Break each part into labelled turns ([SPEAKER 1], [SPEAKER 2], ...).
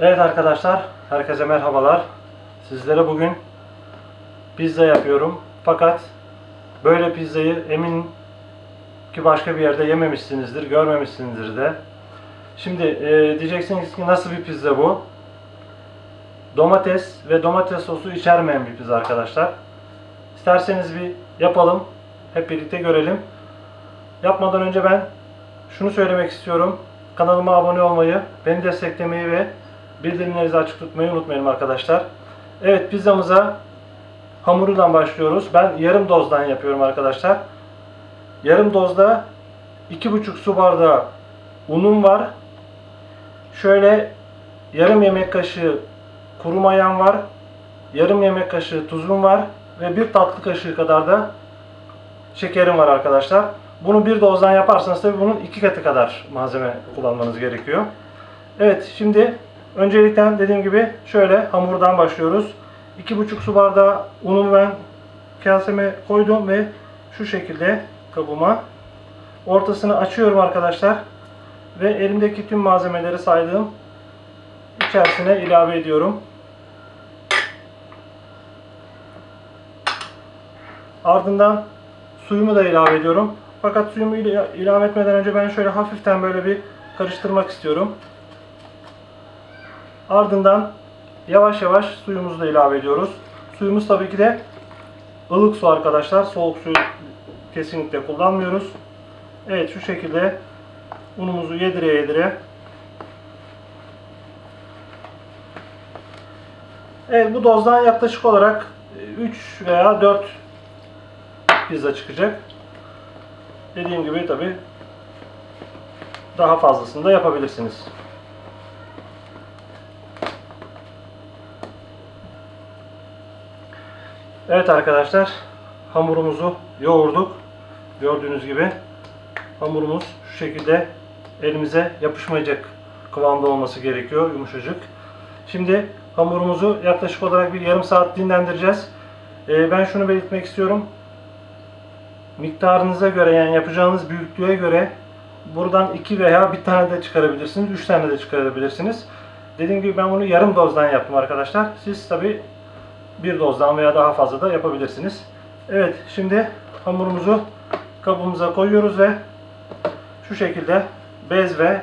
[SPEAKER 1] Evet arkadaşlar, herkese merhabalar. Sizlere bugün pizza yapıyorum. Fakat böyle pizzayı emin ki başka bir yerde yememişsinizdir, görmemişsinizdir de. Şimdi e, diyeceksiniz ki nasıl bir pizza bu? Domates ve domates sosu içermeyen bir pizza arkadaşlar. İsterseniz bir yapalım, hep birlikte görelim. Yapmadan önce ben şunu söylemek istiyorum. Kanalıma abone olmayı, beni desteklemeyi ve bildirimlerinizi açık tutmayı unutmayın arkadaşlar. Evet pizzamıza hamurundan başlıyoruz. Ben yarım dozdan yapıyorum arkadaşlar. Yarım dozda 2,5 su bardağı unum var. Şöyle yarım yemek kaşığı kuru mayam var. Yarım yemek kaşığı tuzum var. Ve bir tatlı kaşığı kadar da şekerim var arkadaşlar. Bunu bir dozdan yaparsanız tabii bunun iki katı kadar malzeme kullanmanız gerekiyor. Evet şimdi öncelikle dediğim gibi şöyle hamurdan başlıyoruz. 2,5 su bardağı unumu ben kaseme koydum ve şu şekilde kabıma ortasını açıyorum arkadaşlar. Ve elimdeki tüm malzemeleri saydığım içerisine ilave ediyorum. Ardından suyumu da ilave ediyorum. Fakat suyumu ila- ilave etmeden önce ben şöyle hafiften böyle bir karıştırmak istiyorum. Ardından yavaş yavaş suyumuzu da ilave ediyoruz. Suyumuz tabii ki de ılık su arkadaşlar. Soğuk su kesinlikle kullanmıyoruz. Evet şu şekilde unumuzu yedire yedire Evet bu dozdan yaklaşık olarak 3 veya 4 pizza çıkacak. Dediğim gibi tabi daha fazlasını da yapabilirsiniz. Evet arkadaşlar hamurumuzu yoğurduk. Gördüğünüz gibi hamurumuz şu şekilde elimize yapışmayacak kıvamda olması gerekiyor yumuşacık. Şimdi hamurumuzu yaklaşık olarak bir yarım saat dinlendireceğiz. Ee, ben şunu belirtmek istiyorum miktarınıza göre yani yapacağınız büyüklüğe göre buradan iki veya bir tane de çıkarabilirsiniz. Üç tane de çıkarabilirsiniz. Dediğim gibi ben bunu yarım dozdan yaptım arkadaşlar. Siz tabi bir dozdan veya daha fazla da yapabilirsiniz. Evet şimdi hamurumuzu kabımıza koyuyoruz ve şu şekilde bez ve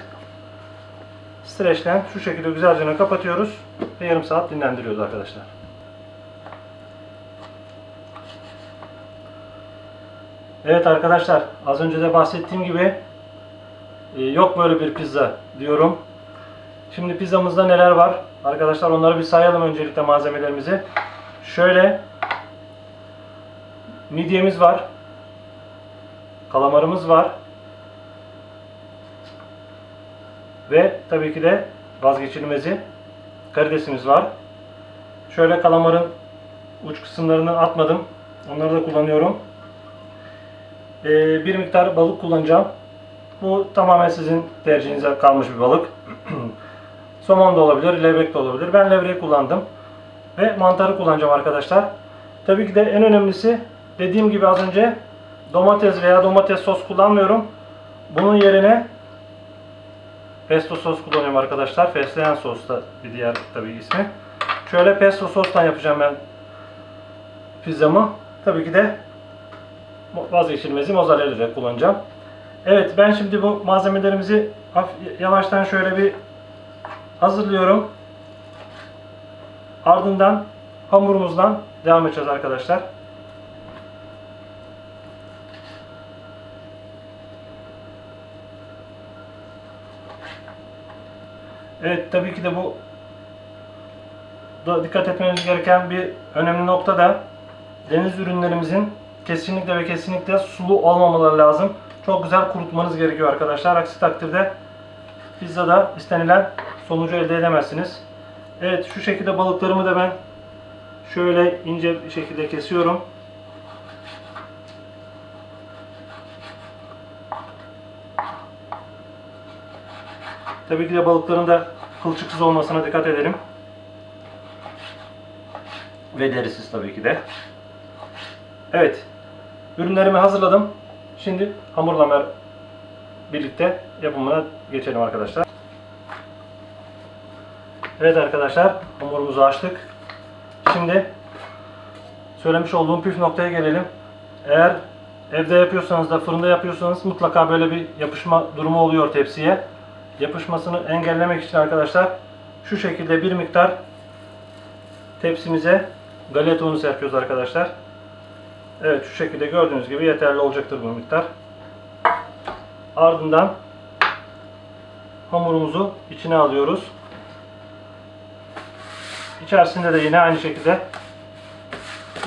[SPEAKER 1] streçten şu şekilde güzelce kapatıyoruz ve yarım saat dinlendiriyoruz arkadaşlar. Evet arkadaşlar az önce de bahsettiğim gibi e, yok böyle bir pizza diyorum. Şimdi pizzamızda neler var? Arkadaşlar onları bir sayalım öncelikle malzemelerimizi. Şöyle midyemiz var. Kalamarımız var. Ve tabii ki de vazgeçilmezi karidesimiz var. Şöyle kalamarın uç kısımlarını atmadım. Onları da kullanıyorum. Ee, bir miktar balık kullanacağım. Bu tamamen sizin tercihinize kalmış bir balık. Somon da olabilir, levrek de olabilir. Ben levrek kullandım. Ve mantarı kullanacağım arkadaşlar. Tabii ki de en önemlisi dediğim gibi az önce domates veya domates sos kullanmıyorum. Bunun yerine pesto sos kullanıyorum arkadaşlar. Fesleğen sos da bir diğer tabii ismi. Şöyle pesto sostan yapacağım ben pizzamı. Tabii ki de vazgeçilmezi mozzarella de kullanacağım. Evet ben şimdi bu malzemelerimizi yavaştan şöyle bir hazırlıyorum. Ardından hamurumuzdan devam edeceğiz arkadaşlar. Evet tabii ki de bu da dikkat etmemiz gereken bir önemli nokta da deniz ürünlerimizin kesinlikle ve kesinlikle sulu olmamaları lazım. Çok güzel kurutmanız gerekiyor arkadaşlar. Aksi takdirde pizzada istenilen sonucu elde edemezsiniz. Evet şu şekilde balıklarımı da ben şöyle ince bir şekilde kesiyorum. Tabii ki de balıkların da kılçıksız olmasına dikkat edelim. Ve derisiz tabii ki de. Evet. Ürünlerimi hazırladım. Şimdi hamurla birlikte yapımına geçelim arkadaşlar. Evet arkadaşlar hamurumuzu açtık. Şimdi söylemiş olduğum püf noktaya gelelim. Eğer evde yapıyorsanız da fırında yapıyorsanız mutlaka böyle bir yapışma durumu oluyor tepsiye. Yapışmasını engellemek için arkadaşlar şu şekilde bir miktar tepsimize galeta unu serpiyoruz arkadaşlar. Evet şu şekilde gördüğünüz gibi yeterli olacaktır bu miktar. Ardından hamurumuzu içine alıyoruz. İçerisinde de yine aynı şekilde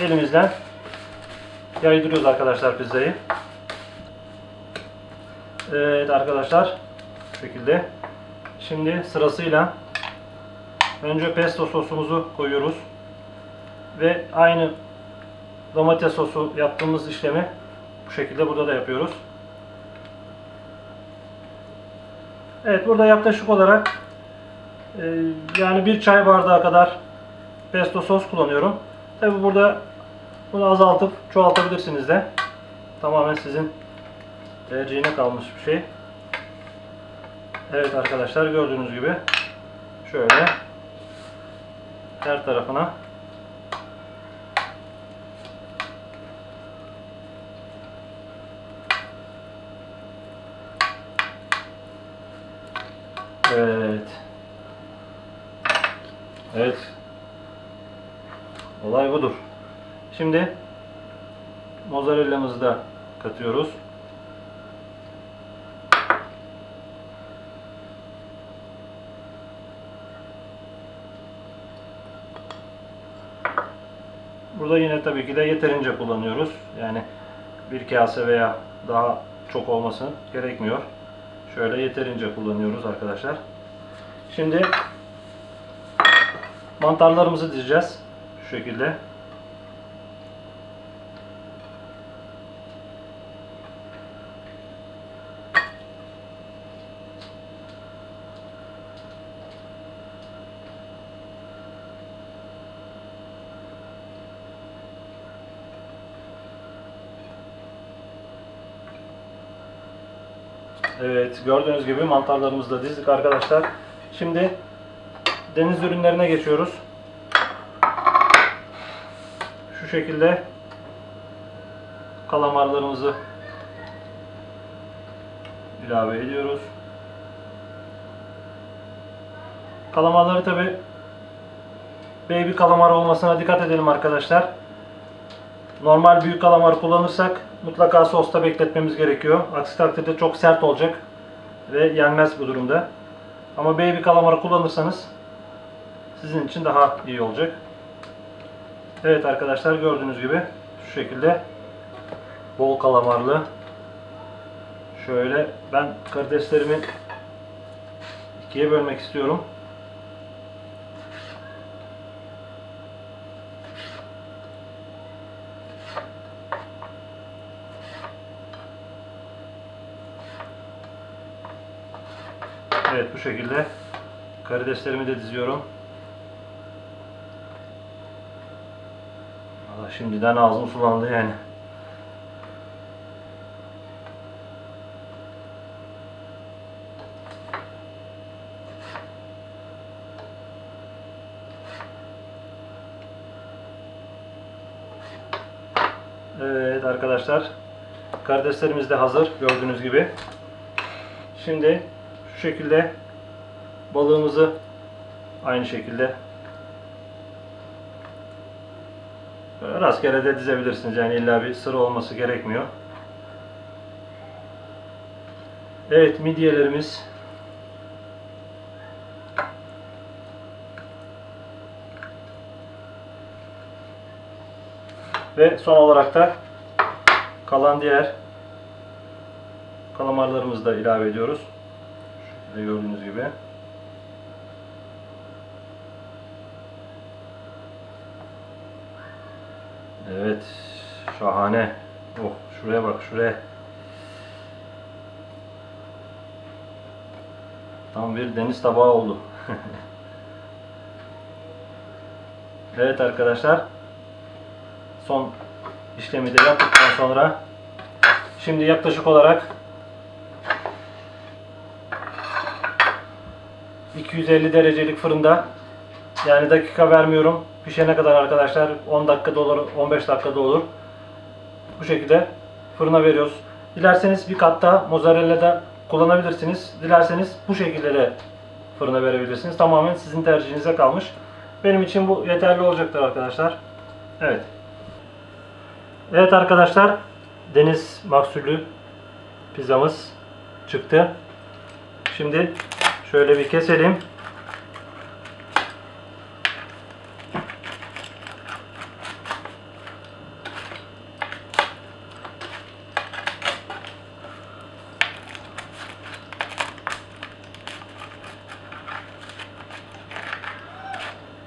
[SPEAKER 1] elimizden yaydırıyoruz arkadaşlar pizzayı. Evet arkadaşlar şu şekilde. Şimdi sırasıyla önce pesto sosumuzu koyuyoruz. Ve aynı domates sosu yaptığımız işlemi bu şekilde burada da yapıyoruz. Evet burada yaklaşık olarak e, yani bir çay bardağı kadar pesto sos kullanıyorum. Tabi burada bunu azaltıp çoğaltabilirsiniz de. Tamamen sizin tercihine kalmış bir şey. Evet arkadaşlar gördüğünüz gibi şöyle her tarafına Evet. Evet. Şimdi mozzarella'mızı da katıyoruz. Burada yine tabii ki de yeterince kullanıyoruz. Yani bir kase veya daha çok olması gerekmiyor. Şöyle yeterince kullanıyoruz arkadaşlar. Şimdi mantarlarımızı dizeceğiz. Şu şekilde. Evet gördüğünüz gibi mantarlarımızı da dizdik arkadaşlar. Şimdi deniz ürünlerine geçiyoruz. Şu şekilde kalamarlarımızı ilave ediyoruz. Kalamarları tabi baby kalamar olmasına dikkat edelim arkadaşlar. Normal büyük kalamar kullanırsak mutlaka sosta bekletmemiz gerekiyor. Aksi takdirde çok sert olacak ve yenmez bu durumda. Ama baby kalamarı kullanırsanız sizin için daha iyi olacak. Evet arkadaşlar gördüğünüz gibi şu şekilde bol kalamarlı şöyle ben karideslerimi ikiye bölmek istiyorum. Şekilde karideslerimi de diziyorum. Valla şimdiden ağzım sulandı yani. Evet arkadaşlar. Karideslerimiz de hazır gördüğünüz gibi. Şimdi şu şekilde balığımızı aynı şekilde rastgele de dizebilirsiniz. Yani illa bir sıra olması gerekmiyor. Evet midyelerimiz ve son olarak da kalan diğer kalamarlarımızı da ilave ediyoruz. Şöyle gördüğünüz gibi. Evet. Şahane. Oh şuraya bak şuraya. Tam bir deniz tabağı oldu. evet arkadaşlar. Son işlemi de yaptıktan sonra şimdi yaklaşık olarak 250 derecelik fırında Yani dakika vermiyorum. Pişene kadar arkadaşlar 10 dakikada olur, 15 dakikada olur. Bu şekilde fırına veriyoruz. Dilerseniz bir kat daha mozzarella da kullanabilirsiniz. Dilerseniz bu şekilde de fırına verebilirsiniz. Tamamen sizin tercihinize kalmış. Benim için bu yeterli olacaktır arkadaşlar. Evet. Evet arkadaşlar. Deniz mahsullü pizzamız çıktı. Şimdi şöyle bir keselim.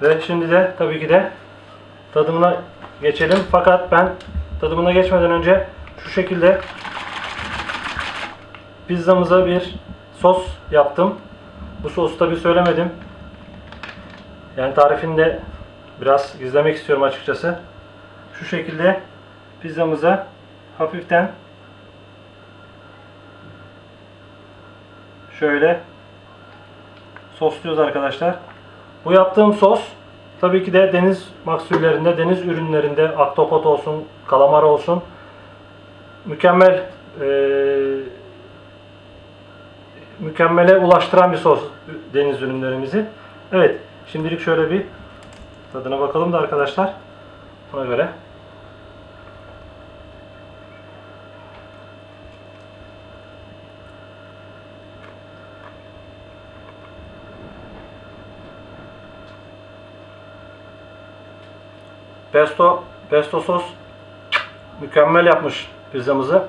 [SPEAKER 1] Ve şimdi de tabii ki de tadımına geçelim. Fakat ben tadımına geçmeden önce şu şekilde pizzamıza bir sos yaptım. Bu sosu tabii söylemedim. Yani tarifini de biraz gizlemek istiyorum açıkçası. Şu şekilde pizzamıza hafiften şöyle sosluyoruz arkadaşlar. Bu yaptığım sos tabii ki de deniz mahsullerinde, deniz ürünlerinde ahtapot olsun, kalamar olsun mükemmel eee, mükemmele ulaştıran bir sos deniz ürünlerimizi. Evet, şimdilik şöyle bir tadına bakalım da arkadaşlar. Ona göre. Pesto, pesto sos mükemmel yapmış pizzamızı.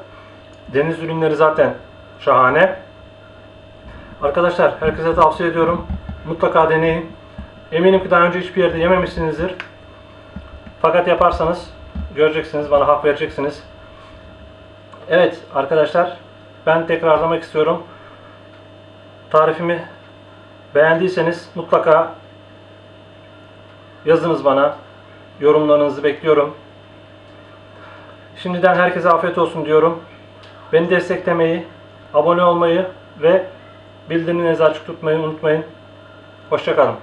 [SPEAKER 1] Deniz ürünleri zaten şahane. Arkadaşlar herkese tavsiye ediyorum. Mutlaka deneyin. Eminim ki daha önce hiçbir yerde yememişsinizdir. Fakat yaparsanız göreceksiniz, bana hak vereceksiniz. Evet arkadaşlar ben tekrarlamak istiyorum. Tarifimi beğendiyseniz mutlaka yazınız bana. Yorumlarınızı bekliyorum. Şimdiden herkese afiyet olsun diyorum. Beni desteklemeyi, abone olmayı ve bildirimlerinizi açık tutmayı unutmayın. Hoşçakalın.